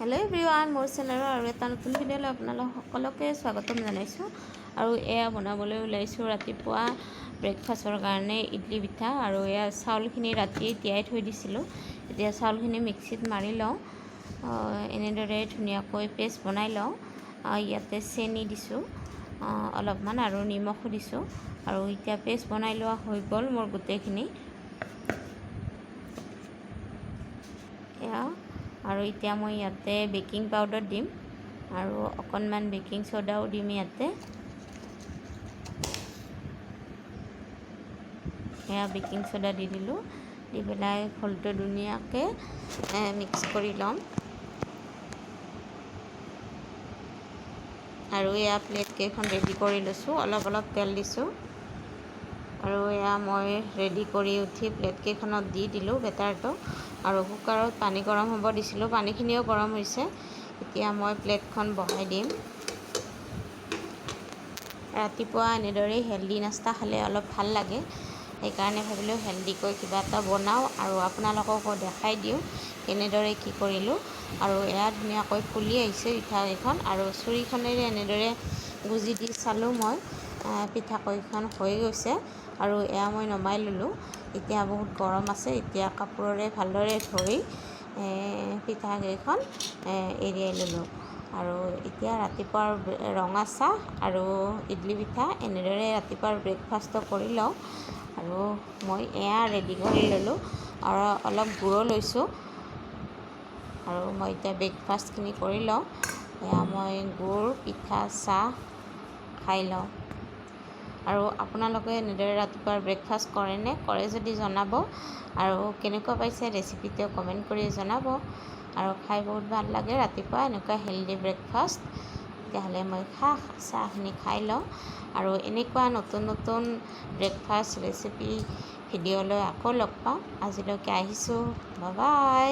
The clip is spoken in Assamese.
হেল্ল' এভৰিৱান মোৰ চেনেলৰ আৰু এটা নতুন ভিডিঅ'লৈ আপোনালোক সকলোকে স্বাগতম জনাইছোঁ। আৰু এয়া বনাবলৈ ওলাইছোঁ ৰাতিপুৱা ব্ৰেকফাষ্টৰ কাৰণে ইডলি পিঠা আৰু এয়া চাউলখিনি ৰাতিয়ে তিয়াই থৈ দিছিলোঁ। এতিয়া চাউলখিনি মিক্সিত মাৰি লওঁ। এনেদৰে ধুনীয়াকৈ পেষ্ট বনাই লওঁ। ইয়াতে চেনি দিছোঁ। অলপমান আৰু নিমখো দিছোঁ। আৰু এতিয়া পেষ্ট বনাই লোৱা হৈ গ'ল মোৰ গোটেইখিনি। এয়া আৰু এতিয়া মই ইয়াতে বেকিং পাউডাৰ দিম আৰু অকণমান বেকিং চ'ডাও দিম ইয়াতে। এয়া বেকিং চ'ডা দি দিলোঁ। দি পেলাই ঘোলটো ধুনীয়াকৈ মিক্স কৰি ল'ম। আৰু এয়া প্লেটকেইখন ৰেডি কৰি লৈছোঁ। অলপ অলপ তেল দিছোঁ। আৰু এয়া মই ৰেডি কৰি উঠি প্লেটকেইখনত দি দিলোঁ বেটাৰটো। আৰু কুকাৰত পানী গৰম হ'ব দিছিলোঁ পানীখিনিও গৰম হৈছে। এতিয়া মই প্লেটখন বহাই দিম। ৰাতিপুৱা এনেদৰেই হেল্ডি নাস্তা খালে অলপ ভাল লাগে। সেইকাৰণে ভাবিলোঁ হেল্ডিকৈ কিবা এটা বনাওঁ আৰু আপোনালোককো দেখাই দিওঁ কেনেদৰে কি কৰিলোঁ। আৰু এয়া ধুনীয়াকৈ ফুলি আহিছে পিঠাকেইখন আৰু চুৰিখনেৰে এনেদৰে গুজি দি চালোঁ মই। পিঠাকেইখন হৈ গৈছে। আৰু এয়া মই নমাই ল'লোঁ। এতিয়া বহুত গৰম আছে এতিয়া কাপোৰেৰে ভালদৰে ধৰি পিঠাকেইখন এৰিয়াই ল'লোঁ। আৰু এতিয়া ৰাতিপুৱাৰ ৰঙা চাহ আৰু ইডলি পিঠা এনেদৰে ৰাতিপুৱাৰ ব্ৰেকফাষ্টটো কৰি লওঁ। আৰু মই এয়া ৰেডি কৰি ল'লোঁ আৰু অলপ গুড়ো লৈছোঁ। আৰু মই এতিয়া ব্ৰেকফাষ্টখিনি কৰি লওঁ। এয়া মই গুড় পিঠা চাহ খাই লওঁ। আৰু আপোনালোকে এনেদৰে ৰাতিপুৱাৰ ব্ৰেকফাষ্ট কৰেনে কৰে যদি জনাব। আৰু কেনেকুৱা পাইছে ৰেচিপিটো কমেণ্ট কৰি জনাব। আৰু খাই বহুত ভাল লাগে ৰাতিপুৱা এনেকুৱা হেল্ডি ব্ৰেকফাষ্ট তেতিয়াহ'লে মই খা চাহখিনি খাই লওঁ। আৰু এনেকুৱা নতুন নতুন ব্ৰেকফাষ্ট ৰেচিপি ভিডিঅ'লৈ আকৌ লগ পাম। আজিলৈকে আহিছোঁ। বাই